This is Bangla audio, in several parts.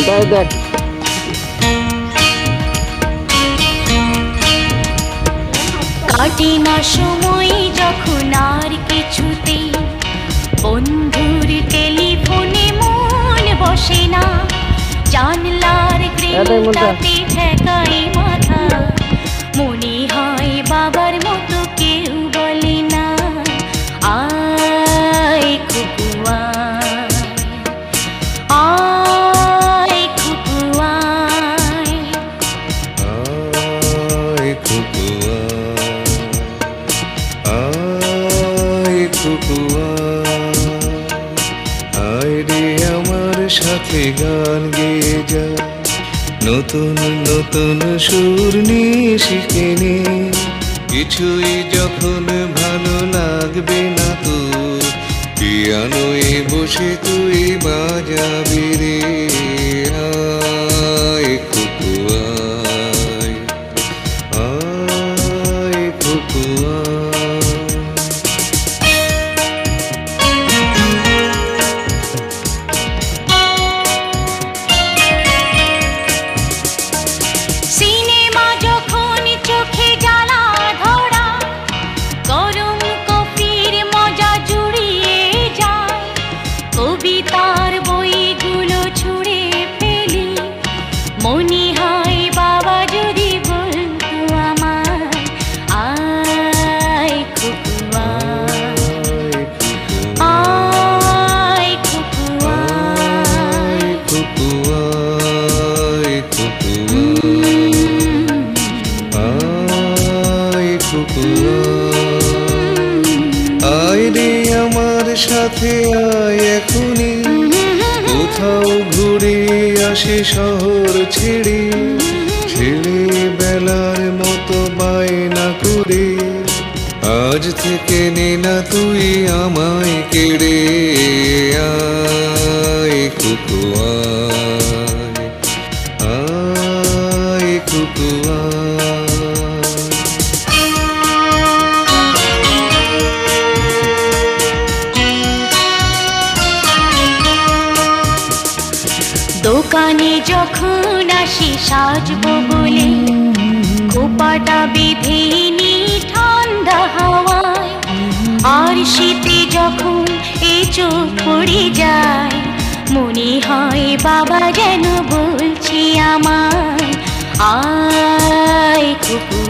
গানটায় দেখ। কাটে না সময় যখন আর কিছুতে বন্ধুর টেলিফোনে মন বসে না। জানলার গ্রিলটাতে গান গেয়ে যা। নতুন নতুন সুর নিয়ে শিখে নে। কিছুই যখন ভালো লাগবে না তো পিয়ানোয় বসে তুই বাজাবি রে। সাথে আয় এখনই কোথাও ঘুরে আসি শহর ছেড়ে। ছেড়ে বেলার মতো বায়না করে। আজ থেকে নে না তুই আমায় কেড়ে। দোকানে যখন আসি সাজব বলে, খোপাটা বেঁধে নি ঠান্ডা হাওয়ায়। আর শীতে যখন এ চোখ পড়ে যায়, মনে হয় বাবা যেন বলছি আমার আয় কুকুয়া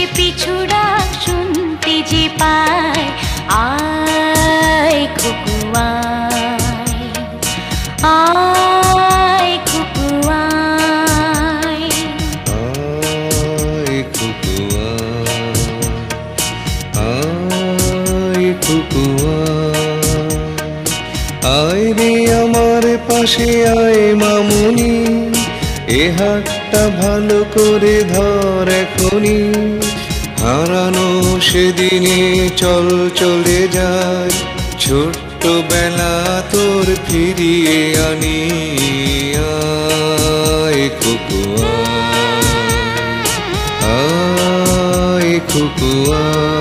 সে পিছুড়া শুনতে যে পায়, আয় খুকুয়ায় আয় খুকুয়ায়। আয় কুকুয়ায় আয় কুকুয়ায় আয় রে আমার পাশে, আয় মামুনি, এ হাতটা ভালো করে ধর এখনই। হারানো সেদিনে চল চলে যায় ছোট্ট বেলা তোর ফিরিয়ে আনি আয় খুকুয়া আয় কুকুয়ায়